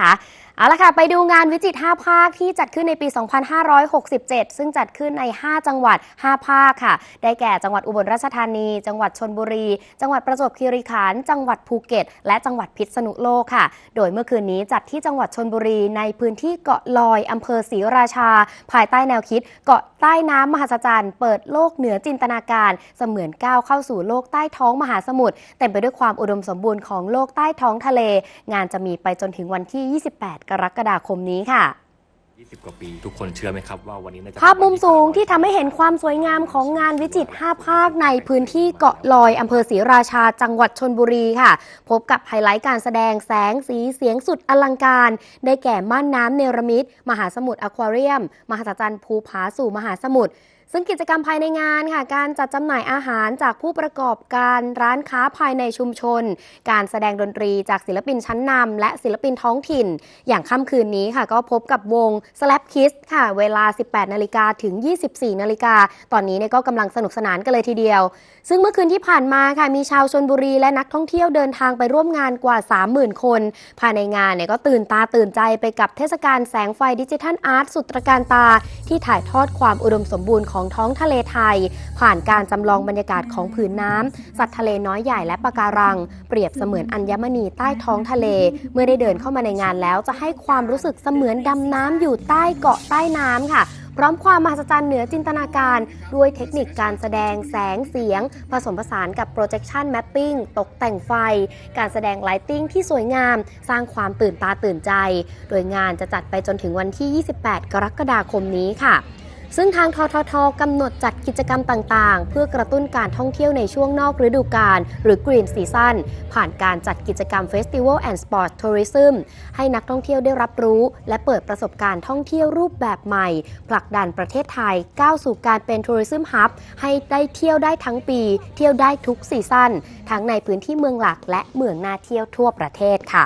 ค่ะเอาละค่ะ ไปดูงานวิจิต5ภาคที่จัดขึ้นในปี 2567 ซึ่งจัดขึ้นใน 5 จังหวัด 5 ภาคค่ะ ได้แก่จังหวัดอุบลราชธานี จังหวัดชนบุรี จังหวัดประจวบคีรีขันธ์จังหวัดภูเก็ต และจังหวัดพิษณุโลกค่ะ โดยเมื่อคืนนี้จัดที่จังหวัดชนบุรีในพื้นที่เกาะลอยอำเภอศรีราชา ภายใต้แนวคิดเกาะ ใต้น้ำมหัศจรรย์ เปิดโลกเหนือจินตนาการ เสมือนก้าวเข้าสู่โลกใต้ท้องมหาสมุทรเต็มไปด้วยความอุดมสมบูรณ์ของโลกใต้ท้องทะเล งานจะมีไปจนถึงวันที่ 28 กรกฎาคมนี้ค่ะ 20 กว่าปี ทุกคนเชื่อไหมครับว่าวันนี้ภาพมุมสูงที่ทำให้เห็นความสวยงามของงานวิจิตร5ภาคในพื้นที่เกาะลอยอำเภอศรีราชาจังหวัดชนบุรีค่ะ พบกับไฮไลท์การแสดงแสงสีเสียงสุดอลังการ ได้แก่ม่านน้ำเนรมิตมหาสมุทรอควาเรียม มหาสจรรย์ภูผาสู่มหาสมุทรซึ่งกิจกรรมภายในงานค่ะ การจัดจำหน่ายอาหารจากผู้ประกอบการร้านค้าภายในชุมชน การแสดงดนตรีจากศิลปินชั้นนำและศิลปินท้องถิ่น อย่างค่ำคืนนี้ค่ะ ก็พบกับวง Slap Kiss ค่ะ เวลา 18 นาฬิกาถึง 24 นาฬิกา ตอนนี้เนี่ยก็กำลังสนุกสนานกันเลยทีเดียว ซึ่งเมื่อคืนที่ผ่านมาค่ะ มีชาวชนบุรีและนักท่องเที่ยวเดินทางไปร่วมงานกว่า 30,000 คน ภายในงานเนี่ยก็ตื่นตาตื่นใจไปกับเทศกาลแสงไฟดิจิทัลอาร์ตสุดตระการตาที่ถ่ายทอดความอุดมสมบูรณ์ของท้องทะเลไทย ผ่านการจำลองบรรยากาศของผืนน้ำสัตว์ทะเลน้อยใหญ่และปะการัง เปรียบเสมือนอัญมณีใต้ท้องทะเล เมื่อได้เดินเข้ามาในงานแล้วจะให้ความรู้สึกเสมือนดำน้ำอยู่ใต้เกาะใต้น้ำค่ะ พร้อมความมหัศจรรย์เหนือจินตนาการ ด้วยเทคนิคการแสดงแสงเสียง ผสมผสานกับ projection mapping ตกแต่งไฟ การแสดง lighting ที่สวยงาม สร้างความตื่นตาตื่นใจ โดยงานจะจัดไปจนถึงวันที่ 28 กรกฎาคมนี้ค่ะ ซึ่งทางทททกำหนดจัดกิจกรรมต่างๆ เพื่อกระตุ้นการท่องเที่ยวในช่วงนอกฤดูกาลหรือ Green Season ผ่านการจัดกิจกรรม Festival and Sport Tourism ให้นักท่องเที่ยวได้รับรู้ และเปิดประสบการณ์ท่องเที่ยวรูปแบบใหม่ ผลักดันประเทศไทยก้าวสู่การเป็น Tourism Hub ให้ได้เที่ยวได้ทั้งปี เที่ยวได้ทุกซีซั่นทั้งในพื้นที่เมืองหลักและเมืองน่าเที่ยวทั่วประเทศค่ะ